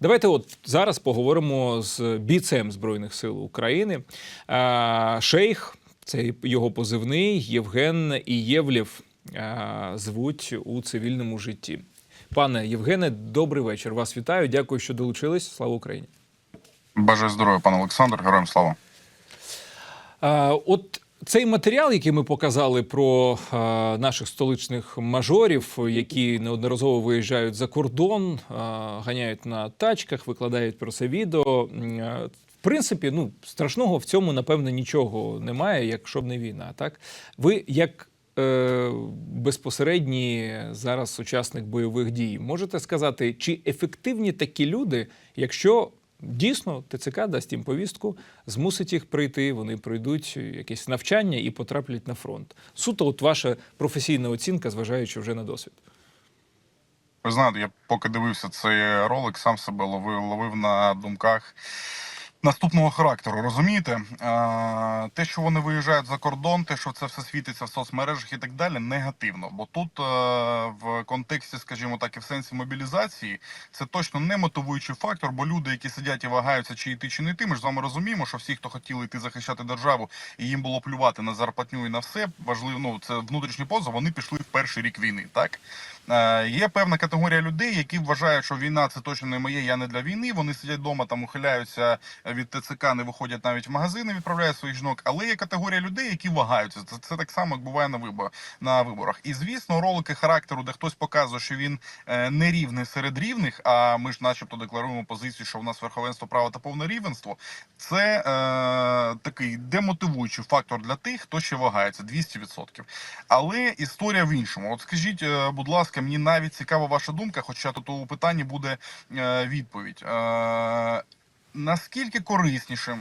Давайте от зараз поговоримо з бійцем Збройних сил України. Шейх, це його позивний, Євген Ієвлєв звуть у цивільному житті. Пане Євгене, добрий вечір. Вас вітаю. Дякую, що долучились. Слава Україні. Бажаю здоров'я, пане Олександр, героям слава. От цей матеріал, який ми показали про е, наших столичних мажорів, які неодноразово виїжджають за кордон, е, ганяють на тачках, викладають про це відео. е, В принципі, ну страшного в цьому напевно нічого немає, якщо б не війна. Так ви як е, безпосередній зараз учасник бойових дій, можете сказати, чи ефективні такі люди, якщо Дійсно, ТЦК дасть їм повістку, змусить їх прийти. Вони пройдуть якесь навчання і потраплять на фронт. Суто, от ваша професійна оцінка, зважаючи вже на досвід. Ви знаєте, я поки дивився цей ролик, сам себе ловив, ловив на думках наступного характеру. Розумієте, те, що вони виїжджають за кордон, те, що це все світиться в соцмережах і так далі, негативно. Бо тут е, в контексті, скажімо так, і в сенсі мобілізації, це точно не мотивуючий фактор, бо люди, які сидять і вагаються, чи йти, чи не йти, ми ж з вами розуміємо, що всі, хто хотіли йти захищати державу, і їм було плювати на зарплатню і на все, важливо, ну це внутрішній позов, вони пішли в перший рік війни. Так є певна категорія людей, які вважають, що війна це точно не моє, я не для війни. Вони сидять вдома, там ухиляються від ТЦК, не виходять навіть в магазини, відправляють своїх жінок. Але є категорія людей, які вагаються. Це, це так само, як буває на виборах на виборах. І звісно, ролики характеру, де хтось показує, що він е, не рівний серед рівних. А ми ж, начебто, декларуємо позицію, що в нас верховенство права та повне рівенство. Це е, такий демотивуючий фактор для тих, хто ще вагається 200%. Але історія в іншому. От скажіть, е, будь ласка, мені навіть цікава ваша думка, хоча тут у питанні буде е, відповідь. Е, наскільки кориснішим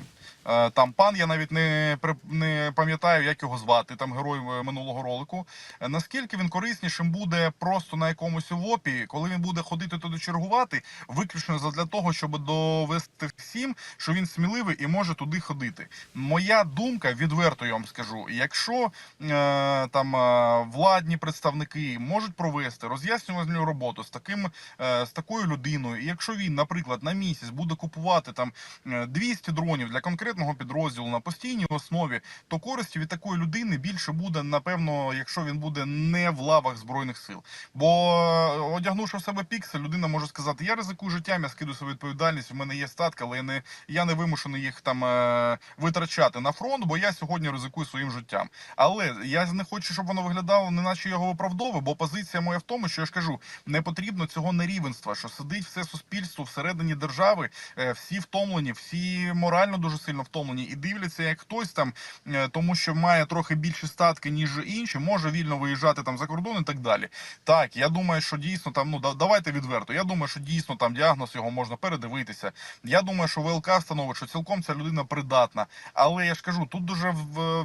там пан, я навіть не не пам'ятаю, як його звати, там герой е, минулого ролику. Е, Наскільки він кориснішим буде просто на якомусь ОВОПі, коли він буде ходити туди чергувати, виключно для того, щоб довести всім, що він сміливий і може туди ходити. Моя думка, відверто я вам скажу, якщо е, там е, владні представники можуть провести роз'яснювальну роботу з таким е, з такою людиною, і якщо він, наприклад, на місяць буде купувати там е, 200 дронів для конкретного підрозділу на постійній основі, то користі від такої людини більше буде, напевно, якщо він буде не в лавах збройних сил. Бо е, одягнувши в себе піксель, людина може сказати: я ризикую життям, я скидую свою відповідальність, в мене є статки, але я не я не вимушений їх там е, витрачати на фронт, бо я сьогодні ризикую своїм життям. Але я не хочу, щоб воно виглядало, не наче його виправдовує, бо позиція моя в тому, що я ж кажу, не потрібно цього нерівенства, що сидить все суспільство всередині держави, е, всі втомлені, всі морально дуже сильно втомлені і дивляться, як хтось там, е, тому що має трохи більші статки, ніж інші, може вільно виїжджати там за кордон і так далі. Так, я думаю, що дійсно там, ну давайте відверто. Я думаю, що дійсно там діагноз його можна передивитися. Я думаю, що ВЛК встановить, що цілком ця людина придатна. Але я ж кажу, тут дуже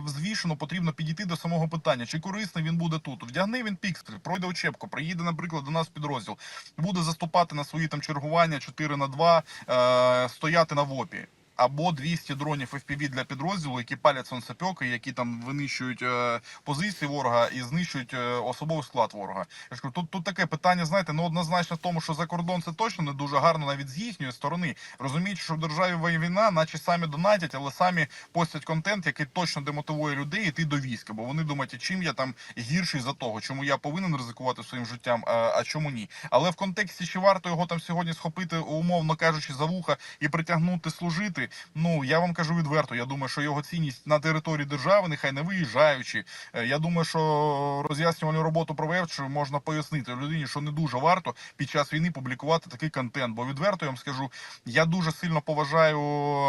взвішено потрібно підійти до самого питання, чи корисний він буде тут. Вдягне він піксель, пройде учебку, приїде, наприклад, до нас підрозділ, буде заступати на свої там чергування 4 на 2, е, стояти на ВОПі. Або 200 дронів FPV для підрозділу, які палять сонцепьоки, які там винищують е, позиції ворога і знищують е, особовий склад ворога. Я кажу, тут, тут таке питання, знаєте, ну однозначно в тому, що за кордон це точно не дуже гарно навіть з їхньої сторони. Розуміють, що в державі війна, наче самі донатять, але самі постять контент, який точно демотивує людей йти до війська. Бо вони думають, чим я там гірший за того, чому я повинен ризикувати своїм життям, а, а чому ні. Але в контексті, чи варто його там сьогодні схопити, умовно кажучи, за вуха і притягнути служити. Ну я вам кажу відверто. Я думаю, що його цінність на території держави, нехай не виїжджаючи. Е, Я думаю, що роз'яснювальну роботу провівши, можна пояснити людині, що не дуже варто під час війни публікувати такий контент. Бо відверто я вам скажу, я дуже сильно поважаю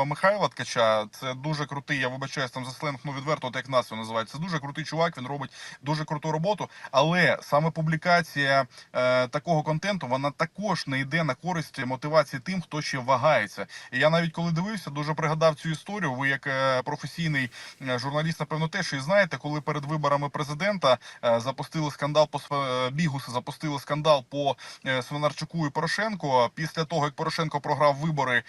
Михайла Ткача. Це дуже крутий. Я вибачаюсь там за сленг, ну відверто, от як нас його називають. Це дуже крутий чувак. Він робить дуже круту роботу. Але саме публікація е, такого контенту вона також не йде на користь мотивації тим, хто ще вагається. І я навіть коли дивився повернувся, дуже пригадав цю історію. Ви як е, професійний е, журналіст, напевно, теж і знаєте, коли перед виборами президента е, запустили скандал по Бігуси, запустили скандал по Свинарчуку і Порошенко. Після того як Порошенко програв вибори,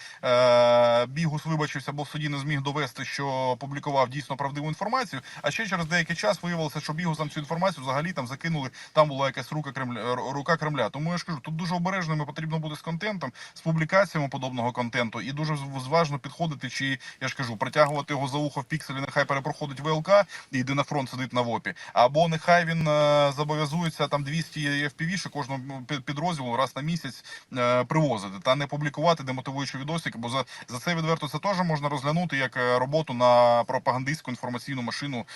Бігус вибачився, бо в суді не зміг довести, що публікував дійсно правдиву інформацію. А ще через деякий час виявилося, що Бігусам цю інформацію взагалі там закинули. Там була якась рука Кремля рука Кремля. Тому я ж кажу, тут дуже обережними потрібно бути з контентом, з публікаціями подобного контенту, і дуже зважно підходити, чи я ж кажу, притягувати його за ухо в пікселі, нехай перепроходить ВЛК і йде на фронт, сидить на ВОПі. Або нехай він е, зобов'язується там 200 FPV, кожному підрозділу раз на місяць е, привозити, та не публікувати демотивуючі відосики, бо за, за це відверто це теж можна розглянути як е, роботу на пропагандистську інформаційну машину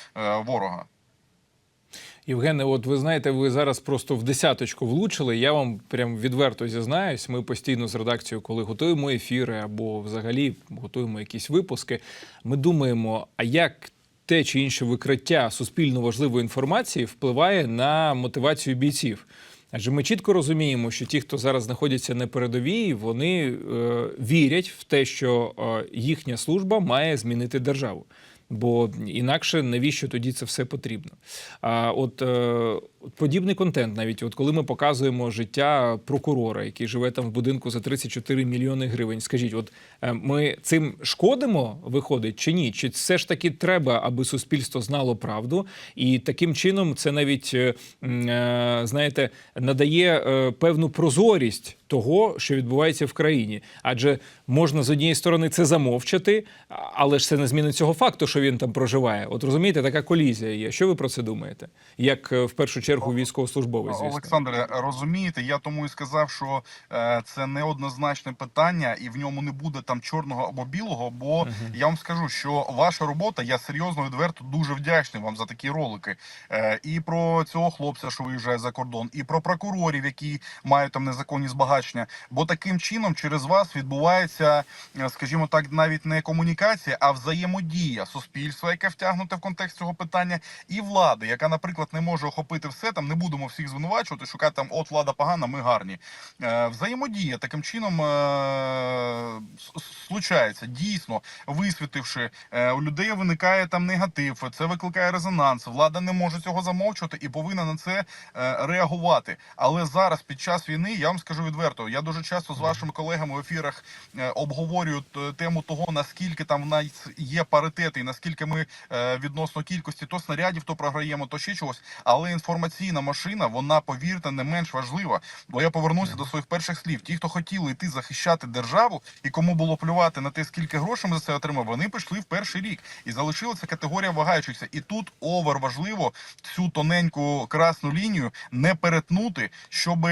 ворога. Євгене, от ви знаєте, ви зараз просто в десяточку влучили. Я вам прям відверто зізнаюсь. Ми постійно з редакцією, коли готуємо ефіри або взагалі готуємо якісь випуски. Ми думаємо, а як те чи інше викриття суспільно важливої інформації впливає на мотивацію бійців. Адже ми чітко розуміємо, що ті, хто зараз знаходяться на передовій, вони е, вірять в те, що е, їхня служба має змінити державу. Бо інакше навіщо тоді це все потрібно? А от е, подібний контент, навіть от коли ми показуємо життя прокурора, який живе там в будинку за 34 мільйони гривень, скажіть, от е, ми цим шкодимо, виходить чи ні? Чи все ж таки треба, аби суспільство знало правду? І таким чином це навіть е, знаєте надає певну прозорість того, що відбувається в країні. Адже можна з однієї сторони це замовчати, але ж це не змінить цього факту, що він там проживає. От розумієте, така колізія є. Що ви про це думаєте? Як е, в першу чергу військовослужбовець, звісно. Олександре, розумієте, я тому і сказав, що е, це неоднозначне питання, і в ньому не буде там чорного або білого. Бо я вам скажу, що ваша робота, я серйозно відверто дуже вдячний вам за такі ролики. Е, і про цього хлопця, що виїжджає за кордон, і про прокурорів, які мають там незаконні збагачення. Бо таким чином через вас відбувається, е, скажімо так, навіть не комунікація, а взаємодія суспільства, яке втягнуте в контекст цього питання, і влади, яка, наприклад, не може охопити все. Там не будемо всіх звинувачувати, шукати там от влада погана, ми гарні. Е, взаємодія таким чином е, случається. Дійсно, висвітивши у людей виникає там негатив, це викликає резонанс. Влада не може цього замовчувати і повинна на це реагувати. Але зараз, під час війни, я вам скажу відверто, я дуже часто з вашими колегами в ефірах е, обговорюю тему того, наскільки там в нас є паритети, і наскільки ми е, відносно кількості то снарядів, то програємо, то ще чогось. Але інформаційна машина, вона повірте, не менш важлива. Бо я повернуся до своїх перших слів. Ті, хто хотіли йти захищати державу, і кому було плювати на те, скільки грошей ми за це отримав, вони пішли в перший рік і залишилася категорія вагаючихся. І тут овер важливо цю тоненьку красну лінію не перетнути, щоб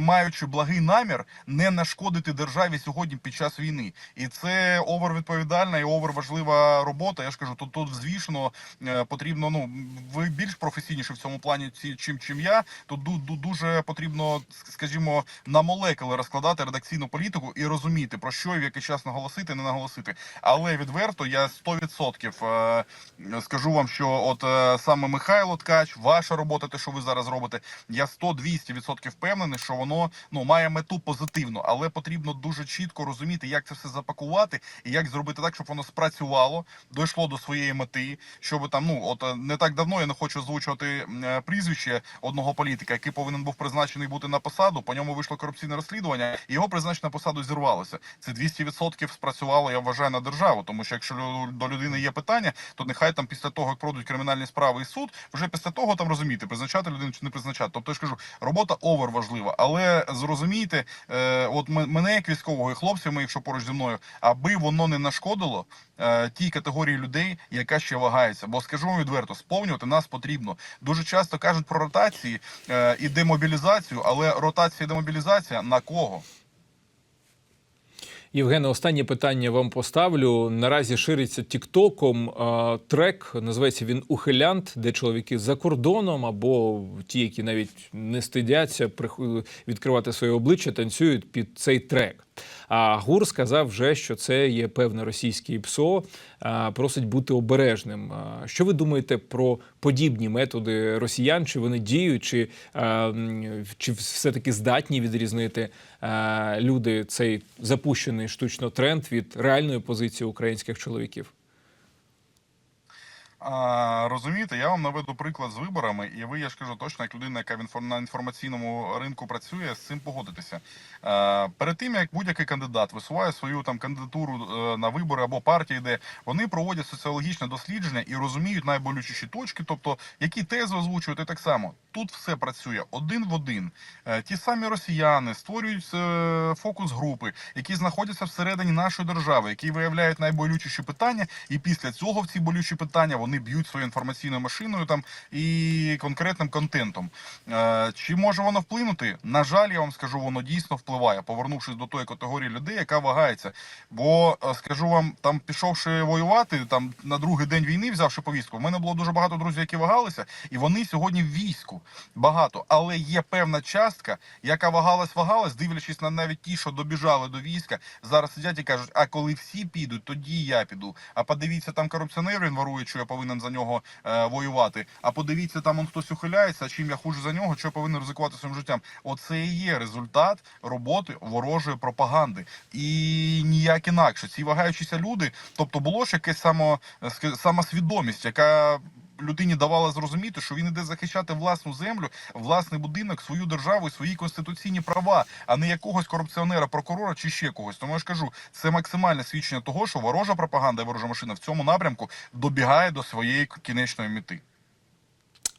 маючи благий намір, не нашкодити державі сьогодні під час війни. І це овер відповідальна і овер важлива робота. Я ж кажу, тут тут взвішено е, потрібно. Ну ви більш професійніше в цьому плані, чим чим я. Тут ду- ду- дуже потрібно, скажімо, на молекули розкладати редакційну політику і розуміти про що і в який час наголосити, не наголосити. Але відверто я 100% е, скажу вам, що от е, саме Михайло Ткач, ваша робота, те, що ви зараз робите, я 100-200% впевнений, що воно ну має мету позитивну, але потрібно дуже чітко розуміти, як це все запакувати і як зробити так, щоб воно спрацювало, дійшло до своєї мети, щоб там ну от е, не так давно я не хочу озвучувати е, прізвище одного політика, який повинен був призначений бути на посаду. По ньому вийшло корупційне розслідування, і його призначення на посаду зірвалося. Це 200% спрацювало, я вважаю, на державу. Тому що якщо до людини є питання, то нехай там після того, як пройдуть кримінальні справи і суд, вже після того там розуміти, призначати людину чи не призначати. Тобто я ж кажу, робота овер важлива, але зрозумійте, е, от мене як військового і хлопців моїх, що поруч зі мною, аби воно не нашкодило е, тій категорії людей, яка ще вагається. Бо скажу вам відверто, сповнювати нас потрібно. Дуже часто кажуть про ротації е, і демобілізацію, але ротація і демобілізація на кого? Євгене, останнє питання вам поставлю. Наразі шириться Тіктоком трек. Називається він Ухилянт, де чоловіки за кордоном або ті, які навіть не стидяться відкривати своє обличчя, танцюють під цей трек. А ГУР сказав вже, що це є певне російське ПСО, просить бути обережним. Що ви думаєте про подібні методи росіян? Чи вони діють, чи, чи все-таки здатні відрізнити люди цей запущений штучно тренд від реальної позиції українських чоловіків? А, розумієте, я вам наведу приклад з виборами, і ви, я ж кажу, точно як людина, яка на інформаційному ринку працює, з цим погодитися. А, перед тим як будь-який кандидат висуває свою там кандидатуру е, на вибори або партія йде, вони проводять соціологічне дослідження і розуміють найболючіші точки, тобто які тези озвучують, і так само тут все працює один в один. Е, Ті самі росіяни створюють е, фокус групи, які знаходяться всередині нашої держави, які виявляють найболючіші питання, і після цього в ці болючі питання вони б'ють своєю інформаційною машиною там і конкретним контентом. Е, Чи може воно вплинути? На жаль, я вам скажу, воно дійсно впливає, повернувшись до тої категорії людей, яка вагається. Бо е, скажу вам, там пішовши воювати, там на другий день війни, взявши повістку, в мене було дуже багато друзів, які вагалися, і вони сьогодні в війську багато. Але є певна частка, яка вагалась, вагалась, дивлячись на навіть ті, що добіжали до війська, зараз сидять і кажуть: а коли всі підуть, тоді я піду. А подивіться, там корупціонер він ворує, що я повинен за нього е, воювати. А подивіться, там он хтось ухиляється, чим я хуже за нього, що я повинен ризикувати своїм життям. Оце і є результат роботи ворожої пропаганди. І ніяк інакше. Ці вагаючіся люди, тобто було ж якесь само, е, самосвідомість, яка людині давала зрозуміти, що він іде захищати власну землю, власний будинок, свою державу і свої конституційні права, а не якогось корупціонера, прокурора чи ще когось. Тому я ж кажу, це максимальне свідчення того, що ворожа пропаганда і ворожа машина в цьому напрямку добігає до своєї кінечної мети.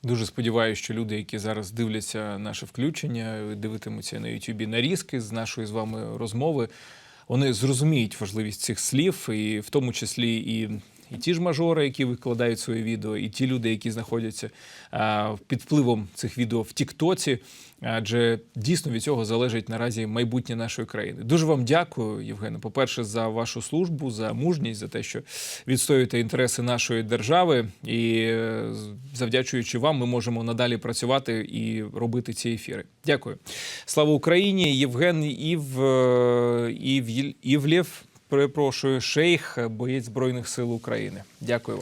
Дуже сподіваюся, що люди, які зараз дивляться наше включення, дивитимуться на Ютубі нарізки з нашої з вами розмови, вони зрозуміють важливість цих слів, і в тому числі і. І ті ж мажори, які викладають свої відео, і ті люди, які знаходяться під впливом цих відео в Тіктоці, адже дійсно від цього залежить наразі майбутнє нашої країни. Дуже вам дякую, Євгене. По-перше, за вашу службу, за мужність, за те, що відстоюєте інтереси нашої держави. І е, завдячуючи вам, ми можемо надалі працювати і робити ці ефіри. Дякую. Слава Україні! Євген Ів, е, Ів, Івлєв, перепрошую, шейх, боєць Збройних сил України. Дякую вам.